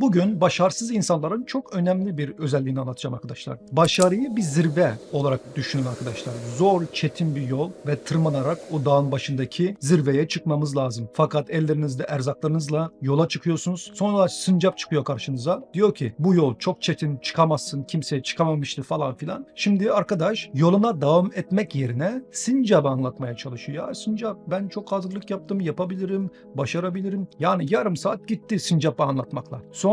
Bugün başarısız insanların çok önemli bir özelliğini anlatacağım arkadaşlar. Başarıyı bir zirve olarak düşünün arkadaşlar. Zor, çetin bir yol ve tırmanarak o dağın başındaki zirveye çıkmamız lazım. Fakat ellerinizde erzaklarınızla yola çıkıyorsunuz. Sonra sincap çıkıyor karşınıza. Diyor ki bu yol çok çetin çıkamazsın kimseye çıkamamıştı falan filan. Şimdi arkadaş yoluna devam etmek yerine sincapı anlatmaya çalışıyor. Ya sincap ben çok hazırlık yaptım yapabilirim başarabilirim. Yani yarım saat gitti sincapı anlatmakla. Sonra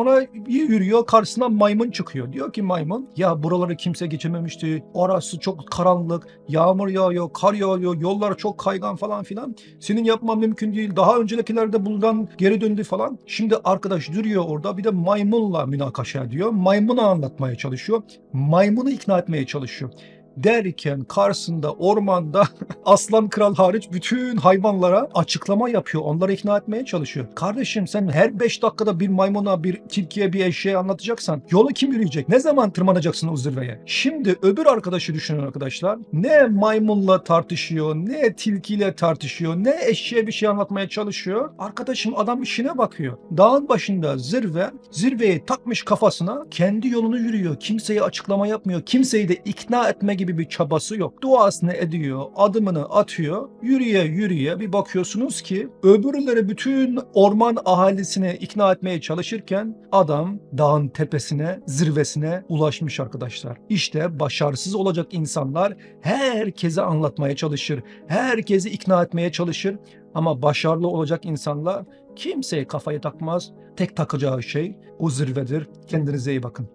yürüyor karşısına maymun çıkıyor. Diyor ki maymun ya buraları kimse geçememişti. Orası çok karanlık. Yağmur yağıyor, kar yağıyor, yollar çok kaygan falan filan. Senin yapman mümkün değil. Daha öncelekilerde buradan geri döndü falan. Şimdi arkadaş duruyor orada bir de maymunla münakaşa ediyor. Maymunu anlatmaya çalışıyor. Maymunu ikna etmeye çalışıyor derken karşısında ormanda aslan kral hariç bütün hayvanlara açıklama yapıyor. Onları ikna etmeye çalışıyor. Kardeşim sen her 5 dakikada bir maymuna, bir tilkiye, bir eşeğe anlatacaksan yolu kim yürüyecek? Ne zaman tırmanacaksın o zirveye? Şimdi öbür arkadaşı düşünün arkadaşlar. Ne maymunla tartışıyor, ne tilkiyle tartışıyor, ne eşeğe bir şey anlatmaya çalışıyor. Arkadaşım adam işine bakıyor. Dağın başında zirve, zirveyi takmış kafasına kendi yolunu yürüyor. Kimseye açıklama yapmıyor. Kimseyi de ikna etme gibi bir çabası yok. Duasını ediyor, adımını atıyor. Yürüye yürüye bir bakıyorsunuz ki öbürleri bütün orman ahalisini ikna etmeye çalışırken adam dağın tepesine, zirvesine ulaşmış arkadaşlar. İşte başarısız olacak insanlar herkese anlatmaya çalışır. Herkesi ikna etmeye çalışır. Ama başarılı olacak insanlar kimseye kafayı takmaz. Tek takacağı şey o zirvedir. Kendinize iyi bakın.